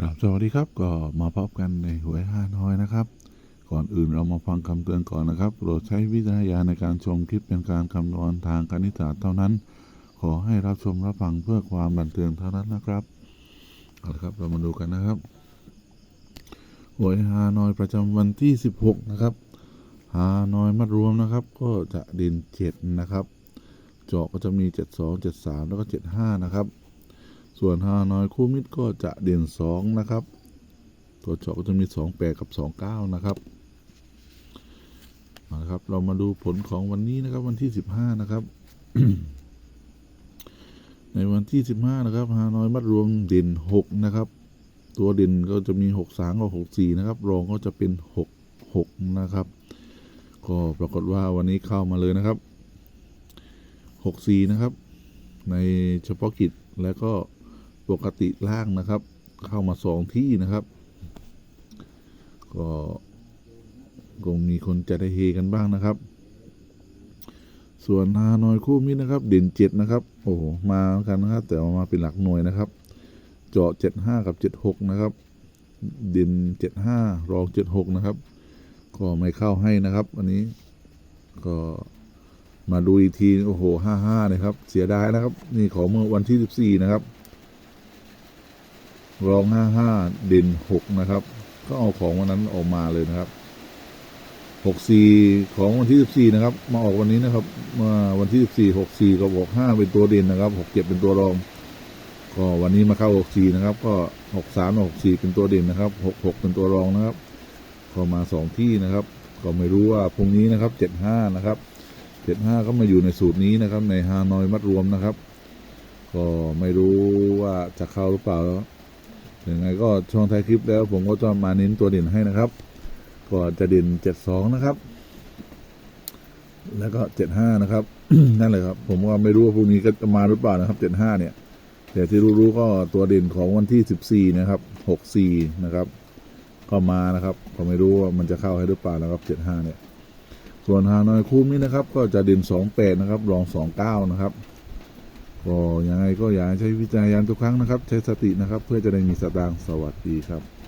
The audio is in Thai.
ครับสวัสดีครับก็มาพบกันในหวยห้าน้อยนะครับ ก่อนอื่นเรามาฟังคำเตือนก่อนนะครับ โปรดใช้วิจารณญาณในการชมคลิปเป็นการคำนวณทางคณิตศาสตร์เท่านั้น ขอให้รับชมรับฟังเพื่อความบันเทิงเท่านั้นนะครับเอาละครับเรามาดูกันนะครับหวยฮานอยประจำวันที่ 16 นะครับฮานอยมัดรวมนะครับ ก็จะเด่น7นะครับ เจาะก็จะมี 72 73 แล้วก็ 75 นะครับ ส่วนฮานอยคู่มิตรก็จะเด่น 2 นะครับ ตัวเจาะก็จะมี 28 กับ 29 นะครับเอาละครับ เรามาดูผลของวันนี้นะครับ วันที่ 15 นะครับ ในวันที่ 15 นะครับฮานอยมัดรวมเด่น 6 นะครับ ตัวเด่นก็จะมี 6 3 กับ 6 4 นะครับ รองก็จะเป็น 6 6 นะครับ ก็ปรากฏว่าวันนี้เข้ามาเลยนะครับ 6 4 นะครับในเฉพาะกิจและก็ ปกติล่างนะครับ เข้ามาสองที่นะครับ ก็คงมีคนจะได้เฮกันบ้างนะครับ ส่วนฮานอยคู่มิตรนะครับ เด่นเจ็ดนะครับ โอ้โหมาเหมือนกันนะครับแต่ว่ามาเป็นหลักหน่วยนะครับ เจาะเจ็ดห้ากับเจ็ดหกนะครับ เด่นเจ็ดห้ารองเจ็ดหกนะครับ ก็ไม่เข้าให้นะครับ อันนี้ก็มาดูอีกทีโอ้โหห้าห้าเลยครับ เสียดายนะครับ นี่ของเมื่อวันที่สิบสี่นะครับ รองห้าห้าเด่นหกนะครับ ก็เอาของวันนั้นออกมาเลยนะครับหกสี่ของวันที่สิบสี่นะครับ มาออกวันนี้นะครับมื่อวันที่สิบสี่หกสี่กับหกห้าเป็นตัวเด่นนะครับหกเจ็ดเป็นตัวรอง ก็วันนี้มาเข้าหกสี่นะครับ ก็หกสามหกสี่เป็นตัวเด่นนะครับหกหกเป็นตัวรองนะครับ ก็มาสองที่นะครับ ก็ไม่รู้ว่าพรุ่งนี้นะครับเจ็ดห้านะครับเจ็ดห้าก็มาอยู่ในสูตรนี้นะครับ ในฮานอยมัดรวมนะครับ ก็ไม่รู้ว่าจะเข้าหรือเปล่าแล้ว ยังไงก็ช่วงท้ายคลิปแล้วผมก็จะมาเน้นตัวเด่นให้นะครับ ก็จะเด่นเจ็ดสองนะครับ แล้วก็เจ็ดห้านะครับ นั่นเลยครับ ผมก็ไม่รู้ว่าพรุ่งนี้ก็จะมาหรือเปล่านะครับเจ็ดห้าเนี่ยแต่ที่รู้ๆก็ตัวเด่นของวันที่สิบสี่นะครับหกสี่นะครับ ก็มานะครับก็ไม่รู้ว่ามันจะเข้าให้หรือเปล่านะครับเจ็ดห้าเนี่ย ส่วนฮานอยคู่นี้นะครับ ก็จะเด่นสองแปดนะครับรองสองเก้านะครับ ก็ยังไงก็อย่าใช้วิจารณญาณทุกครั้งนะครับ ใช้สตินะครับ เพื่อจะได้มีสตางค์สวัสดีครับ